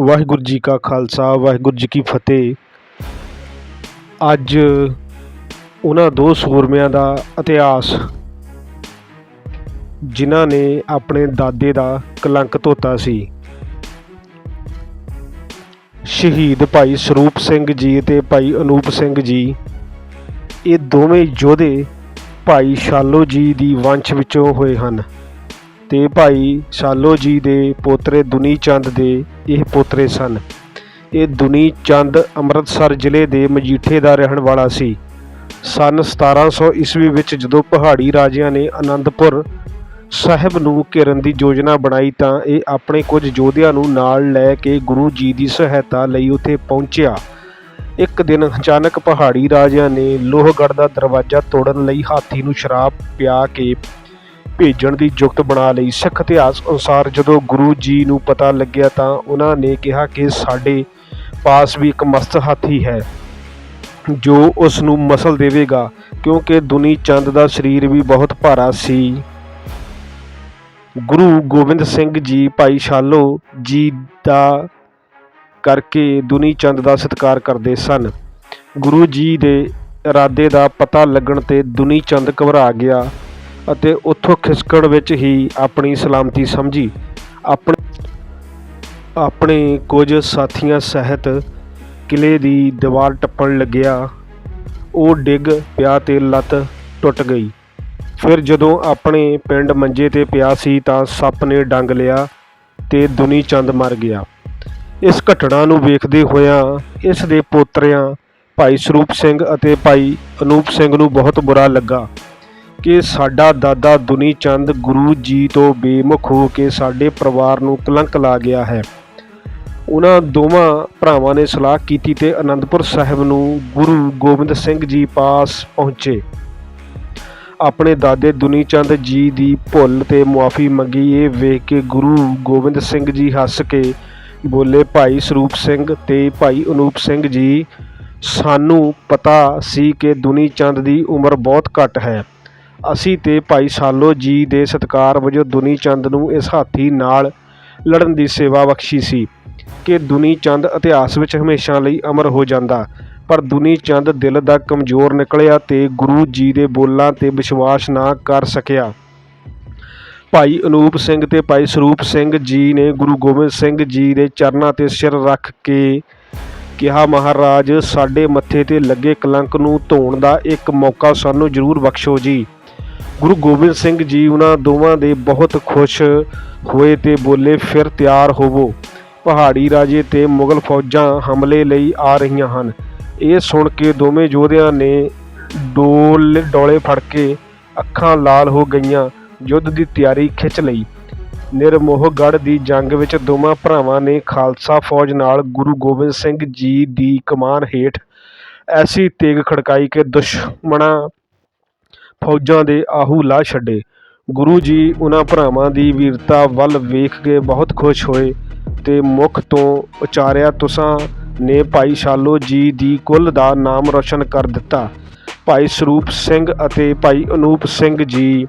ਵਾਹਿਗੁਰੂ ਜੀ ਕਾ ਖਾਲਸਾ, ਵਾਹਿਗੁਰੂ ਜੀ ਕੀ ਫਤਿਹ। ਅੱਜ ਉਹਨਾਂ ਦੋ ਸੂਰਮਿਆਂ ਦਾ ਇਤਿਹਾਸ, ਜਿਨ੍ਹਾਂ ਨੇ ਆਪਣੇ ਦਾਦੇ ਦਾ ਕਲੰਕ ਧੋਤਾ ਸੀ। ਸ਼ਹੀਦ ਭਾਈ ਸਰੂਪ ਸਿੰਘ ਜੀ ਤੇ ਭਾਈ ਅਨੂਪ ਸਿੰਘ ਜੀ, ਇਹ ਦੋਵੇਂ ਯੋਧੇ ਭਾਈ ਸ਼ਾਲੋ ਜੀ ਦੀ ਵੰਸ਼ ਵਿੱਚੋਂ ਹੋਏ ਹਨ। ਤੇ ਭਾਈ ਸ਼ਾਲੋ ਜੀ ਦੇ ਪੋਤਰੇ ਦੁਨੀ ਚੰਦ ਦੇ ਇਹ ਪੋਤਰੇ ਸਨ। ਇਹ ਦੁਨੀ ਚੰਦ ਅੰਮ੍ਰਿਤਸਰ ਜ਼ਿਲ੍ਹੇ ਦੇ ਮਜੀਠੇ ਦਾ ਰਹਿਣ ਵਾਲਾ ਸੀ। ਸਨ 1700 ਈਸਵੀ ਵਿੱਚ ਜਦੋਂ ਪਹਾੜੀ ਰਾਜਿਆਂ ਨੇ ਆਨੰਦਪੁਰ ਸਾਹਿਬ ਨੂੰ ਘੇਰਨ ਦੀ ਯੋਜਨਾ ਬਣਾਈ ਤਾਂ ਇਹ ਆਪਣੇ ਕੁਝ ਯੋਧਿਆਂ ਨੂੰ ਨਾਲ ਲੈ ਕੇ ਗੁਰੂ ਜੀ ਦੀ ਸਹਾਇਤਾ ਲਈ ਉੱਥੇ ਪਹੁੰਚਿਆ। ਇੱਕ ਦਿਨ ਅਚਾਨਕ ਪਹਾੜੀ ਰਾਜਿਆਂ ਨੇ ਲੋਹਗੜ੍ਹ ਦਾ ਦਰਵਾਜ਼ਾ ਤੋੜਨ ਲਈ ਹਾਥੀ ਨੂੰ ਸ਼ਰਾਬ ਪਿਆ ਕੇ ਭੇਜਣ ਦੀ ਯੁਕਤ ਬਣਾ ਲਈ। ਸਿੱਖ ਇਤਿਹਾਸ ਅਨੁਸਾਰ ਜਦੋਂ ਗੁਰੂ ਜੀ ਨੂੰ ਪਤਾ ਲੱਗਿਆ ਤਾਂ ਉਹਨਾਂ ਨੇ ਕਿਹਾ ਕਿ ਸਾਡੇ ਪਾਸ ਵੀ ਇੱਕ ਮਸਤ ਹਾਥੀ ਹੈ, ਜੋ ਉਸ ਨੂੰ ਮਸਲ ਦੇਵੇਗਾ, ਕਿਉਂਕਿ ਦੁਨੀ ਚੰਦ ਦਾ ਸਰੀਰ ਵੀ ਬਹੁਤ ਭਾਰਾ ਸੀ। ਗੁਰੂ ਗੋਬਿੰਦ ਸਿੰਘ ਜੀ ਭਾਈ ਸ਼ਾਲੋ ਜੀ ਦਾ ਕਰਕੇ ਦੁਨੀ ਚੰਦ ਦਾ ਸਤਿਕਾਰ ਕਰਦੇ ਸਨ। ਗੁਰੂ ਜੀ ਦੇ ਇਰਾਦੇ ਦਾ ਪਤਾ ਲੱਗਣ ਤੇ ਦੁਨੀ ਚੰਦ ਘਬਰਾ ਗਿਆ। ਅਤੇ ਉੱਥੋਂ ਖਿਸਕਣ ਵਿੱਚ ਹੀ ਆਪਣੀ ਸਲਾਮਤੀ ਸਮਝੀ। ਆਪਣੇ ਆਪਣੇ ਕੁਝ ਸਾਥੀਆਂ ਸਹਿਤ ਕਿਲੇ ਦੀ ਦੀਵਾਰ ਟੱਪਣ ਲੱਗਿਆ। ਉਹ ਡਿੱਗ ਪਿਆ ਤੇ ਲੱਤ ਟੁੱਟ ਗਈ। ਫਿਰ ਜਦੋਂ ਆਪਣੇ ਪਿੰਡ ਮੰਜੇ ਤੇ ਪਿਆ ਸੀ ਤਾਂ ਸੱਪ ਨੇ ਡੰਗ ਲਿਆ ਤੇ ਦੁਨੀ ਚੰਦ ਮਰ ਗਿਆ। ਇਸ ਘਟਨਾ ਨੂੰ ਵੇਖਦੇ ਹੋਇਆਂ ਇਸ ਦੇ ਪੋਤਰਿਆਂ ਭਾਈ ਸਰੂਪ ਸਿੰਘ ਅਤੇ ਭਾਈ ਅਨੂਪ ਸਿੰਘ ਨੂੰ ਬਹੁਤ ਬੁਰਾ ਲੱਗਾ। ਕਿ ਸਾਡਾ ਦਾਦਾ ਦੁਨੀ ਚੰਦ ਗੁਰੂ ਜੀ ਤੋਂ ਬੇਮੁਖ ਹੋ ਕੇ ਸਾਡੇ ਪਰਿਵਾਰ ਨੂੰ ਕਲੰਕ ਲਾ ਗਿਆ ਹੈ। ਉਹਨਾਂ ਦੋਵਾਂ ਭਰਾਵਾਂ ਨੇ ਸਲਾਹ ਕੀਤੀ ਤੇ ਅਨੰਦਪੁਰ ਸਾਹਿਬ ਨੂੰ ਗੁਰੂ ਗੋਬਿੰਦ ਸਿੰਘ ਜੀ ਪਾਸ ਪਹੁੰਚੇ। ਆਪਣੇ ਦਾਦੇ ਦੁਨੀ ਚੰਦ ਜੀ ਦੀ ਭੁੱਲ ਤੇ ਮੁਆਫੀ ਮੰਗੀ, ਇਹ ਵੇਖ ਕੇ ਗੁਰੂ ਗੋਬਿੰਦ ਸਿੰਘ ਜੀ ਹੱਸ ਕੇ ਬੋਲੇ, ਭਾਈ ਸਰੂਪ ਸਿੰਘ ਤੇ ਭਾਈ ਅਨੂਪ ਸਿੰਘ ਜੀ, ਸਾਨੂੰ ਪਤਾ ਸੀ ਕਿ ਦੁਨੀ ਚੰਦ ਦੀ ਉਮਰ ਬਹੁਤ ਘੱਟ ਹੈ। ਅਸੀਂ ਤੇ ਭਾਈ ਸਾਲੋ ਜੀ ਦੇ ਸਤਿਕਾਰ ਵਜੋਂ ਦੁਨੀ ਚੰਦ ਨੂੰ ਇਸ ਹਾਥੀ ਨਾਲ ਲੜਨ ਦੀ ਸੇਵਾ ਬਖਸ਼ੀ ਸੀ ਕਿ ਦੁਨੀ ਚੰਦ ਇਤਿਹਾਸ ਵਿੱਚ ਹਮੇਸ਼ਾ ਲਈ ਅਮਰ ਹੋ ਜਾਂਦਾ। ਪਰ ਦੁਨੀ ਚੰਦ ਦਿਲ ਦਾ ਕਮਜ਼ੋਰ ਨਿਕਲਿਆ ਤੇ ਗੁਰੂ ਜੀ ਦੇ ਬੋਲਾਂ ਤੇ ਵਿਸ਼ਵਾਸ ਨਾ ਕਰ ਸਕਿਆ। ਭਾਈ ਅਨੂਪ ਸਿੰਘ ਤੇ ਭਾਈ ਸਰੂਪ ਸਿੰਘ ਜੀ ਨੇ ਗੁਰੂ ਗੋਬਿੰਦ ਸਿੰਘ ਜੀ ਦੇ ਚਰਨਾਂ ਤੇ ਸਿਰ ਰੱਖ ਕੇ ਕਿਹਾ, ਮਹਾਰਾਜ, ਸਾਡੇ ਮੱਥੇ ਤੇ ਲੱਗੇ ਕਲੰਕ ਨੂੰ ਧੋਣ ਦਾ ਇੱਕ ਮੌਕਾ ਸਾਨੂੰ ਜ਼ਰੂਰ ਬਖਸ਼ੋ ਜੀ। ਗੁਰੂ ਗੋਬਿੰਦ ਸਿੰਘ ਜੀ, ਉਹਨਾਂ ਦੋਵਾਂ ਦੇ ਬਹੁਤ ਖੁਸ਼ ਹੋਏ ਤੇ ਬੋਲੇ, ਫਿਰ ਤਿਆਰ ਹੋਵੋ। ਪਹਾੜੀ ਰਾਜੇ ਤੇ ਮੁਗਲ ਫੌਜਾਂ ਹਮਲੇ ਲਈ ਆ ਰਹੀਆਂ ਹਨ। ਇਹ ਸੁਣ ਕੇ ਦੋਵੇਂ ਯੋਧਿਆਂ ਨੇ ਡੋਲ, ਡੋਲੇ ਫੜ ਕੇ ਅੱਖਾਂ ਲਾਲ ਹੋ ਗਈਆਂ, ਯੁੱਧ ਦੀ ਤਿਆਰੀ ਖਿੱਚ ਲਈ। ਨਿਰਮੋਹਗੜ੍ਹ ਦੀ ਜੰਗ ਵਿੱਚ ਦੋਵਾਂ ਭਰਾਵਾਂ ਨੇ ਖਾਲਸਾ ਫੌਜ ਨਾਲ ਗੁਰੂ ਗੋਬਿੰਦ ਸਿੰਘ ਜੀ ਦੀ ਕਮਾਨ ਹੇਠ ਐਸੀ ਤੇਗ ਖੜਕਾਈ ਕਿ ਦੁਸ਼ਮਣਾਂ ਫੌਜਾਂ ਦੇ ਆਹੂ ਲਾ ਛੱਡੇ। ਗੁਰੂ ਜੀ ਉਹਨਾਂ ਭਰਾਵਾਂ ਦੀ ਵੀਰਤਾ ਵੱਲ ਵੇਖ ਕੇ ਬਹੁਤ ਖੁਸ਼ ਹੋਏ ਤੇ ਮੁਖ ਤੋਂ ਉਚਾਰਿਆ, ਤੁਸਾਂ ਨੇ ਭਾਈ ਸ਼ਾਲੋ ਜੀ ਦੀ ਕੁੱਲ ਦਾ ਨਾਮ ਰੋਸ਼ਨ ਕਰ ਦਿੱਤਾ। ਭਾਈ ਸਰੂਪ ਸਿੰਘ ਅਤੇ ਭਾਈ ਅਨੂਪ ਸਿੰਘ ਜੀ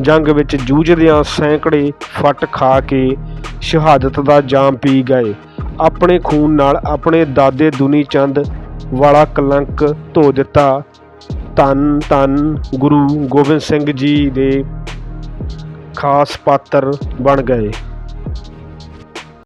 ਜੰਗ ਵਿੱਚ ਜੂਝਦਿਆਂ ਸੈਂਕੜੇ ਫੱਟ ਖਾ ਕੇ ਸ਼ਹਾਦਤ ਦਾ ਜਾਮ ਪੀ ਗਏ। ਆਪਣੇ ਖੂਨ ਨਾਲ ਆਪਣੇ ਦਾਦੇ ਦੁਨੀ ਚੰਦ ਵਾਲਾ ਕਲੰਕ ਧੋ ਦਿੱਤਾ। ਧੰਨ ਧੰਨ ਗੁਰੂ ਗੋਬਿੰਦ ਸਿੰਘ ਜੀ ਦੇ ਖਾਸ ਪਾਤਰ ਬਣ ਗਏ।